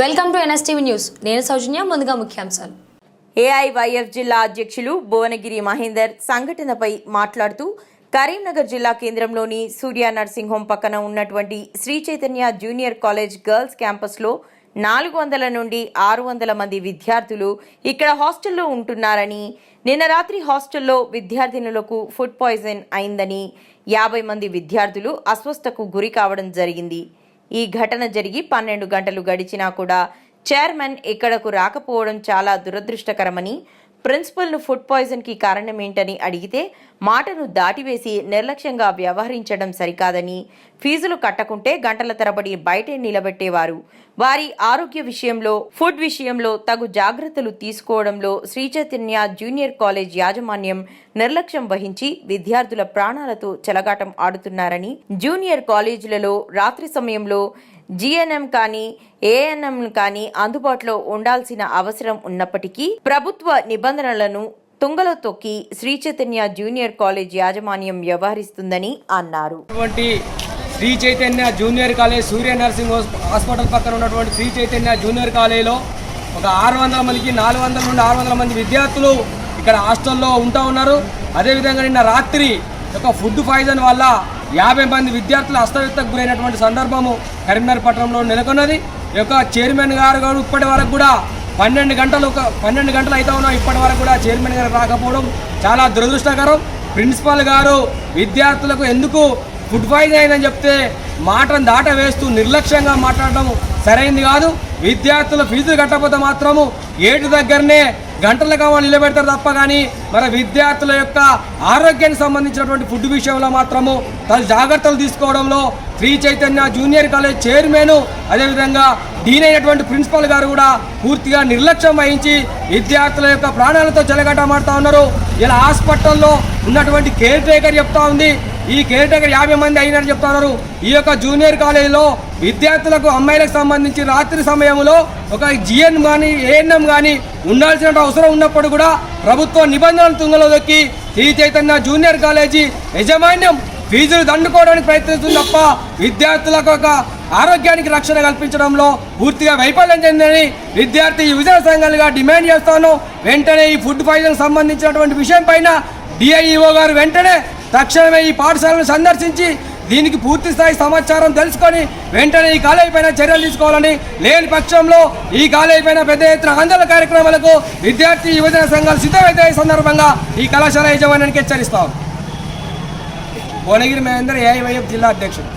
Welcome to NSTV news. నేను సౌజన్య ముందుగా ముఖ్యాంశాలు. ఏఐవైఎఫ్ జిల్లా అధ్యక్షులు భువనగిరి మహేందర్ సంఘటనపై మాట్లాడుతూ కరీంనగర్ జిల్లా కేంద్రంలోని సూర్య నర్సింగ్ హోం పక్కన ఉన్నటువంటి Sri Chaitanya junior college girls క్యాంపస్లో నాలుగు వందల నుండి ఆరు వందల మంది విద్యార్థులు ఇక్కడ హాస్టల్లో ఉంటున్నారని నిన్న రాత్రి హాస్టల్లో విద్యార్థినులకు ఫుడ్ పాయిజన్ అయిందని యాభై మంది విద్యార్థులు అస్వస్థకు గురి కావడం జరిగింది. ఈ ఘటన జరిగి పన్నెండు గంటలు గడిచినా కూడా చైర్మన్ ఇక్కడకు రాకపోవడం చాలా దురదృష్టకరమని ప్రిన్సిపల్ను ఫుడ్ పాయిజన్కి కారణం ఏంటని అడిగితే మాటను దాటివేసి నిర్లక్ష్యంగా వ్యవహరించడం సరికాదని ఫీజులు కట్టకుంటే గంటల తరబడి బయటే నిలబెట్టేవారు. వారి ఆరోగ్య విషయంలో ఫుడ్ విషయంలో తగు జాగ్రత్తలు తీసుకోవడంలో శ్రీ చైతన్య జూనియర్ కాలేజ్ యాజమాన్యం నిర్లక్ష్యం వహించి విద్యార్థుల ప్రాణాలతో చెలగాటం ఆడుతున్నారని జూనియర్ కాలేజీలలో రాత్రి సమయంలో జిఎన్ఎం కానీ ఏఎన్ఎం కానీ అందుబాటులో ఉండాల్సిన అవసరం ఉన్నప్పటికీ ప్రభుత్వ నిబంధనలను తుంగలో తొక్కి శ్రీ చైతన్య జూనియర్ కాలేజ్ యాజమాన్యం వ్యవహరిస్తుందని అన్నారు. Sri Chaitanya junior college Surya nursing hospital పక్కన ఉన్నటువంటి శ్రీ చైతన్య జూనియర్ కాలేజీలో ఒక ఆరు వందల మందికి నాలుగు వందల నుండి ఆరు వందల మంది విద్యార్థులు ఇక్కడ హాస్టల్లో ఉంటా ఉన్నారు. అదేవిధంగా నిన్న రాత్రి ఒక ఫుడ్ పాయిజన్ వల్ల యాభై మంది విద్యార్థులు అస్తవ్యతకు గురైనటువంటి సందర్భము కరీంనగర్ పట్టణంలో నెలకొన్నది. యొక్క చైర్మన్ గారు గారు ఇప్పటి వరకు కూడా పన్నెండు గంటలు ఒక పన్నెండు గంటలు అయితే ఉన్నా ఇప్పటి వరకు కూడా చైర్మన్ గారు రాకపోవడం చాలా దురదృష్టకరం. ప్రిన్సిపాల్ గారు విద్యార్థులకు ఎందుకు ఫుడ్ పాయిజన్ అయిందని చెప్తే మాటను దాట వేస్తూ నిర్లక్ష్యంగా మాట్లాడడం సరైంది కాదు. విద్యార్థుల ఫీజులు కట్టకపోతే మాత్రము ఏటు దగ్గరనే గంటలుగా వాళ్ళు నిలబెడతారు తప్ప కానీ మన విద్యార్థుల యొక్క ఆరోగ్యానికి సంబంధించినటువంటి ఫుడ్ విషయంలో మాత్రము తన జాగ్రత్తలు తీసుకోవడంలో Sri Chaitanya junior college chairman అదేవిధంగా డీన్ అయినటువంటి ప్రిన్సిపల్ గారు కూడా పూర్తిగా నిర్లక్ష్యం వహించి విద్యార్థుల యొక్క ప్రాణాలతో చెలగటమాడుతూ ఉన్నారు. ఇలా హాస్పిటల్లో ఉన్నటువంటి కేర్ టేకర్ చెప్తా ఉంది. ఈ కేర్ యాభై మంది అయినట్టు చెప్తున్నారు ఈ యొక్క జూనియర్ కాలేజీలో విద్యార్థులకు అమ్మాయిలకు సంబంధించి రాత్రి సమయంలో ఒక జిఎన్ కానీ ఏఎన్ఎం కానీ ఉండాల్సిన అవసరం ఉన్నప్పుడు కూడా ప్రభుత్వ నిబంధనలు తుంగలో దొక్కి శ్రీ చైతన్య జూనియర్ కాలేజీ యజమాన్యం ఫీజులు దండుకోవడానికి ప్రయత్నిస్తుంది తప్ప విద్యార్థులకు ఒక ఆరోగ్యానికి రక్షణ కల్పించడంలో పూర్తిగా వైఫల్యం చెందిందని విద్యార్థి యువజన సంఘాలుగా డిమాండ్ చేస్తాను వెంటనే ఈ ఫుడ్ పాయిజన్ సంబంధించినటువంటి విషయం పైన డిఐఈఓ గారు వెంటనే తక్షణమే ఈ పాఠశాలను సందర్శించి దీనికి పూర్తి స్థాయి సమాచారం తెలుసుకొని వెంటనే ఈ కాలేజీపైన చర్యలు తీసుకోవాలని లేని పక్షంలో ఈ కాలేజీపైన పెద్ద ఎత్తున ఆందోళన కార్యక్రమాలకు విద్యార్థి యువజన సంఘాలు సిద్ధమైతే ఈ సందర్భంగా ఈ కళాశాల యజమానానికి హెచ్చరిస్తాం. భువనగిరి మహేందర్ ఏఐవైఎఫ్ జిల్లా అధ్యక్షుడు.